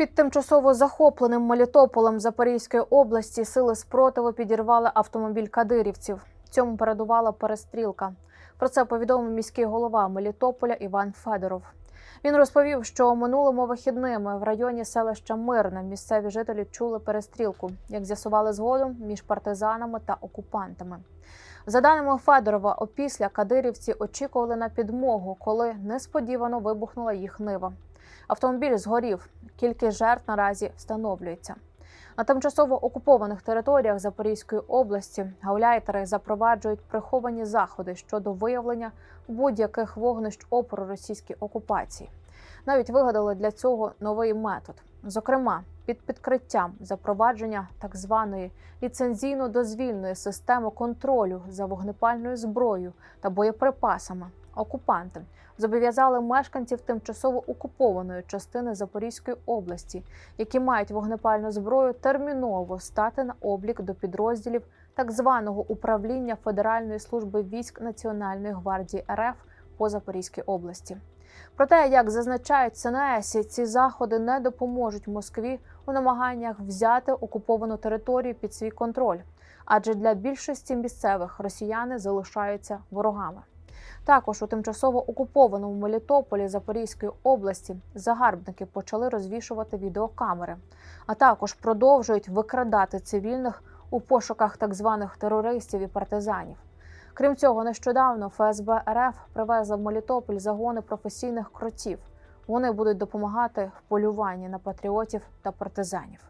Під тимчасово захопленим Мелітополем Запорізької області сили спротиву підірвали автомобіль кадирівців. Цьому передувала перестрілка. Про це повідомив міський голова Мелітополя Іван Федоров. Він розповів, що минулими вихідними в районі селища Мирне місцеві жителі чули перестрілку, як з'ясували згодом між партизанами та окупантами. За даними Федорова, опісля кадирівці очікували на підмогу, коли несподівано вибухнула їх нива. Автомобіль згорів. Кількість жертв наразі встановлюється. На тимчасово окупованих територіях Запорізької області гауляйтери запроваджують приховані заходи щодо виявлення будь-яких вогнищ опору російській окупації. Навіть вигадали для цього новий метод. Зокрема, під підкриттям запровадження так званої ліцензійно-дозвільної системи контролю за вогнепальною зброєю та боєприпасами окупанти зобов'язали мешканців тимчасово окупованої частини Запорізької області, які мають вогнепальну зброю, терміново стати на облік до підрозділів так званого управління Федеральної служби військ Національної гвардії РФ по Запорізькій області. Проте, як зазначають СНС, ці заходи не допоможуть Москві у намаганнях взяти окуповану територію під свій контроль, адже для більшості місцевих росіяни залишаються ворогами. Також у тимчасово окупованому Мелітополі Запорізької області загарбники почали розвішувати відеокамери, а також продовжують викрадати цивільних у пошуках так званих терористів і партизанів. Крім цього, нещодавно ФСБ РФ привезла в Мелітополь загони професійних кротів. Вони будуть допомагати в полюванні на патріотів та партизанів.